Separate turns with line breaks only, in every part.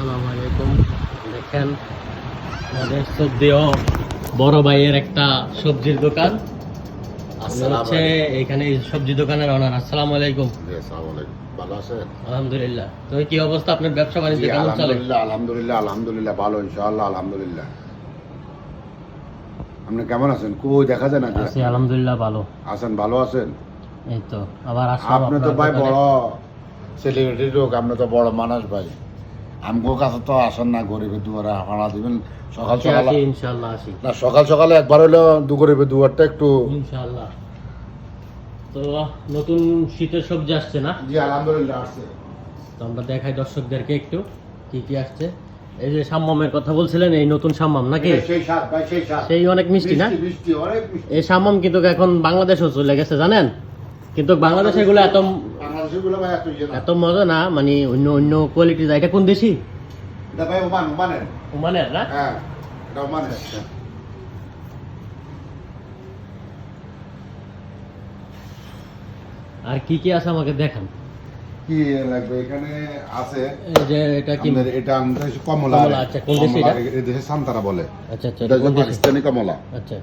আসসালামু আলাইকুম। দেখেন আমাদের সদ্যেও বড় ভাইয়ের একটা সবজির দোকান। হচ্ছে এখানে সবজি দোকানের অনার আসসালামু আলাইকুম।
ভালো আছেন?
আলহামদুলিল্লাহ। তো কি অবস্থা? আপনার ব্যবসা বাণিজ্য কেমন চলে?
আলহামদুলিল্লাহ, আলহামদুলিল্লাহ, আলহামদুলিল্লাহ, ভালো, ইনশাআল্লাহ, আলহামদুলিল্লাহ। আপনি কেমন আছেন? কই দেখা যায় না
আছি আলহামদুলিল্লাহ ভালো।
আছেন ভালো আছেন?
এই তো আবার আসলাম
আপনি তো ভাই বড় সেলিব্রিটি লোক আপনি তো বড় মানুষ ভাই। আমগো কাছে তো আসেন না গরিবের দুয়ারে হানা দিবেন। সকাল সকাল
ইনশাআল্লাহ আসি
না সকাল সকালে একবার হলেও দু গরিবের দুয়ারটা একটু
ইনশাআল্লাহ। তো নতুন শীতের সবজি আসছে না?
জি আলহামদুলিল্লাহ আসছে।
তো আমরা দেখাই দর্শকদেরকে একটু কি কি আসছে। এই যে সাম্মামের কথা বলছিলেন এই নতুন সাম্মাম নাকি?
সেই স্বাদ ভাই সেই স্বাদ
সেই অনেক মিষ্টি না?
মিষ্টি অনেক মিষ্টি।
এই সাম্মাম কিন্তু এখন বাংলাদেশও চলে গেছে জানেন? কিন্তু বাংলাদেশে এগুলো এত
ভাই এত ইয়ে না।
এত মজা না মানে অন্য অন্য কোয়ালিটি এটা কোন দেশি?
এটা ভাই ওমান ওমানের।
ওমানের না?
হ্যাঁ এটা ওমানের
আর কি কি আছে আমাকে দেখান?
কি লাগবে? এখানে আছে
এই যে এটা কি?
এটা আমাদের কমলা।
আচ্ছা, কোন দেশে এটা?
এই দেশে সান্তারা বলে।
আচ্ছা আচ্ছা
এটা হচ্ছে পাকিস্তানি কমলা।
আচ্ছা।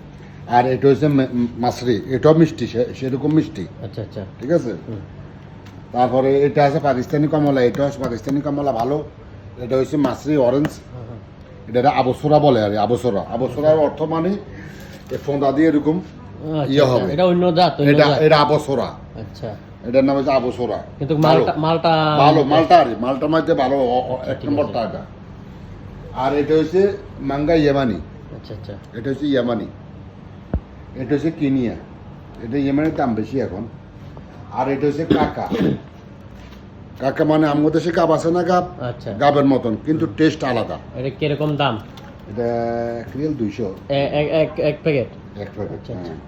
আর এটা হচ্ছে মে- মাসরি এটাও মিষ্টি সেরকম মিষ্টি।
আচ্ছা আচ্ছা।
ঠিক আছে। তারপরে এটা আছে পাকিস্তানি কমলা এটা হচ্ছে পাকিস্তানি কমলা ভালো এটা হচ্ছে মাসরি অরেঞ্জ। এটা আবসরা বলে আর আবসরা। আবসরার অর্থ মানে ফোঁদা দিয়ে এরকম
আচ্ছা,
ইয়ে হবে।
এটা অন্য জাত
এটা এটা আবসরা।
আচ্ছা।
এটার নাম হচ্ছে আবসরা।
কিন্তু
ভালো।
মালটা মালটা
ভালো মালটা আর মালটার মধ্যে ভালো এক নম্বরটা এটা। আর এটা হচ্ছে মাঙ্গা ইয়েমানি।
আচ্ছা আচ্ছা।
এটা হচ্ছে ইয়ামানি। এটা হচ্ছে কিনিয়া। এটা ইয়েমানের দাম বেশি এখন। আর এটা হচ্ছে কাকা। কাকা মানে আমাদের দেশে কাপ আছে না কাপ
আচ্ছা।
গাবের মতন কিন্তু টেস্ট আলাদা।
এটা কীরকম দাম?
এটা ক্রিয়েল দুইশো।
এক এক এক প্যাকেট?
এক প্যাকেট
আচ্ছা, আচ্ছা।
হ্যাঁ।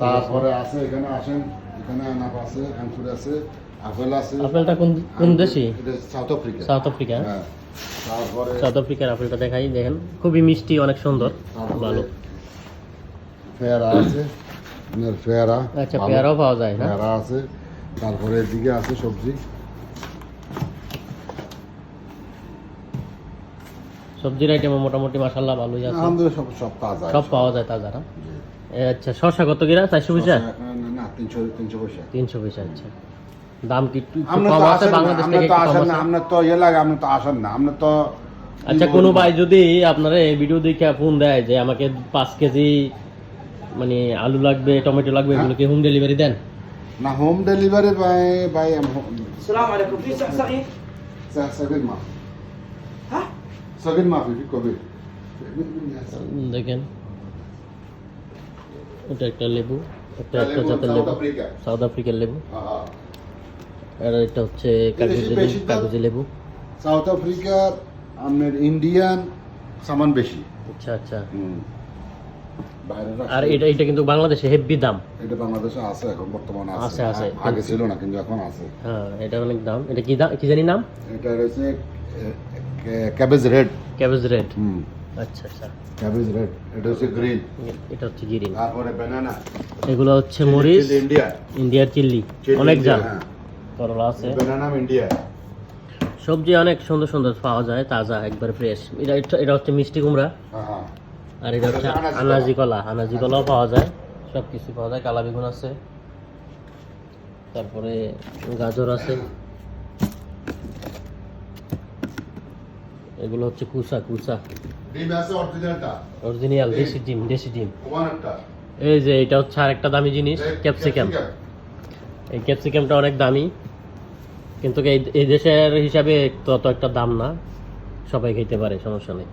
তারপরে আছে এখানে আসেন এখানে আনাপ আছে আঙ্কুর আছে আপেল আছে।
আপেলটা কোন কোন দেশি?
South Africa
South Africa?
হ্যাঁ। তারপরে
সাউথ আফ্রিকার আপেলটা দেখাই দেখেন। খুবই মিষ্টি অনেক সুন্দর ভালো।
পেয়ারা আছে। আপনার পেয়ারা
আচ্ছা। পেয়ারাও পাওয়া যায় না?
পেয়ারা আছে তারপরে এদিকে আছে সবজি।
সবজির আইটেম মোটামুটি ভালোই আছে।
আলহামদুলিল্লাহ সব সব তাজা
সব পাওয়া যায় তাজা না? আচ্ছা শসা কত কিনা চারশো পয়সা?
না, না তিনশো তিনশো পয়সা।
তিনশো পয়সা আচ্ছা। দাম কি কম আছে বাংলাদেশ থেকে কম আছে?
আমরা তো ইয়ে লাগে আমরা তো আসেন না আমরা তো
আচ্ছা কোনো ভাই যদি আপনারা এই ভিডিও দেখে ফোন দেয় যে আমাকে পাঁচ কেজি মানে আলু লাগবে টমেটো লাগবে এগুলো কি হোম ডেলিভারি দেন।
না হোম ডেলিভারি বাই বাই
সালাম আলাইকুম কি সাহসাই
সাহসাই মা। হ্যাঁ? সগিন মা ভি
কবে? দেখেন। এটা একটা লেবু একটা একটা জাতের লেবু। সাউথ আফ্রিকার লেবু। আর এটা হচ্ছে কাগজি লেবু কাগজি লেবু।
সাউথ আফ্রিকার আমাদের ইন্ডিয়ান সামান বেশি।
আচ্ছা আচ্ছা। আর এটা এটা কিন্তু বাংলাদেশে হেভি দাম।
এটা বাংলাদেশে আছে এখন বর্তমানে
আছে,
আছে। আগে ছিল না কিন্তু এখন আছে।
হ্যাঁ এটা অনেক দাম। এটা কি দাম কি জানি নাম?
এটা রয়েছে ক্যাবেজ রেড
ক্যাবেজ রেড
হুম।
আচ্ছা আচ্ছা।
ক্যাবেজ রেড এটা হচ্ছে গ্রিন
এটা হচ্ছে গিরিন
তারপরে ব্যানানা
এগুলো হচ্ছে মরিচ
ইন্ডিয়া
ইন্ডিয়ার চিল্লি অনেক জাত করলা আছে।
ব্যানানা ইন্ডিয়া
সবজি অনেক সুন্দর সুন্দর পাওয়া যায় তাজা একবার ফ্রেশ এটা এটা- এটা হচ্ছে মিষ্টি কুমড়া।
হ্যাঁ হ্যাঁ।
আর এটা হচ্ছে আনাজি কলা। আনাজি কলাও পাওয়া যায় সব কিছু পাওয়া যায়। কালা বেগুন আছে তারপরে গাজর আছে। এগুলো হচ্ছে কুসা কুসা।
ডিম আছে অরিজিনালটা?
অরিজিনাল দেশি ডিম দেশি ডিম। এই যে এটা হচ্ছে আরেকটা দামি জিনিস ক্যাপসিকাম। এই ক্যাপসিকামটা অনেক দামি কিন্তু এই এই দেশের হিসাবে তত একটা দাম না। সবাই খেতে পারে সমস্যা নেই।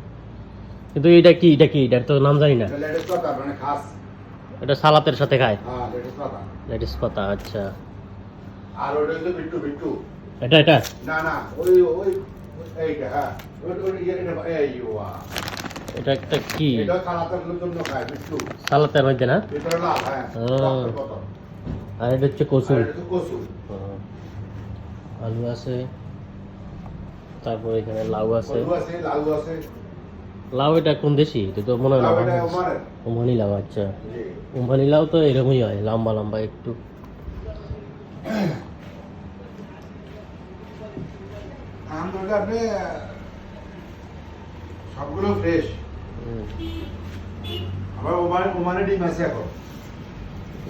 কিন্তু এটা কি এটা কি? এটার তো নাম জানি না।
পাতা মানে
এটা সালাতের সাথে খায়?
হ্যাঁ
লেডিস পাতা। আচ্ছা।
আর ওটা হচ্ছে বিট্টু বিট্টু।
এটা এটা?
না না ওই ওই এইটা হ্যাঁ। ইয়ে এটা
এটা একটা কি?
এটা
সালাতের মধ্যে না?
হ্যাঁ।
আর এটা হচ্ছে
এটা
হ্যাঁ। আলু আছে তারপর এখানে লাউ আছে
লাউ আছে।
লাউ এটা কোন দেশি? এটা তো মনে হয় না
লাউ।
আচ্ছা।
জি।
উমানি লাউ তো এরকমই হয় লম্বা লম্বা একটু।
আমরা সবগুলো ফ্রেশ আবার ওমান ওমানে ডিম আছে এখন।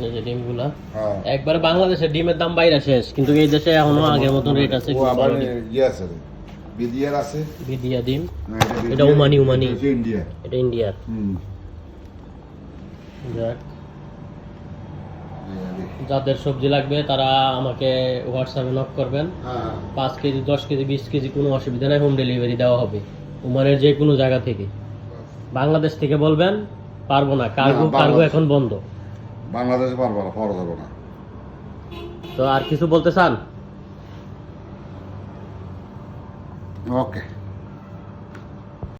এই যে ডিমগুলা।
হ্যাঁ।
একবারে বাংলাদেশের ডিমের দাম বাইরে শেষ কিন্তু এই দেশে এখনও আগের মতন রেট আছে
আবার আছে। বিদিয়ার আছে।
বিদিয়া ডিম। এটা ওমানি, ওমানি।
এটা ইন্ডিয়া
এটা ইন্ডিয়ার।
হুম।
যাদের সবজি লাগবে তারা আমাকে হোয়াটসঅ্যাপে নক করবেন।
হ্যাঁ।
পাঁচ কেজি দশ কেজি বিশ কেজি কোনো অসুবিধা নেই হোম ডেলিভারি দেওয়া হবে। ওমানের যে কোনো জায়গা থেকে। বাংলাদেশ থেকে বলবেন পারব না। কার্গো কার্গো এখন বন্ধ।
বাংলাদেশে পারব না যাবে না।
তো আর কিছু বলতে চান?
ഓക്കെ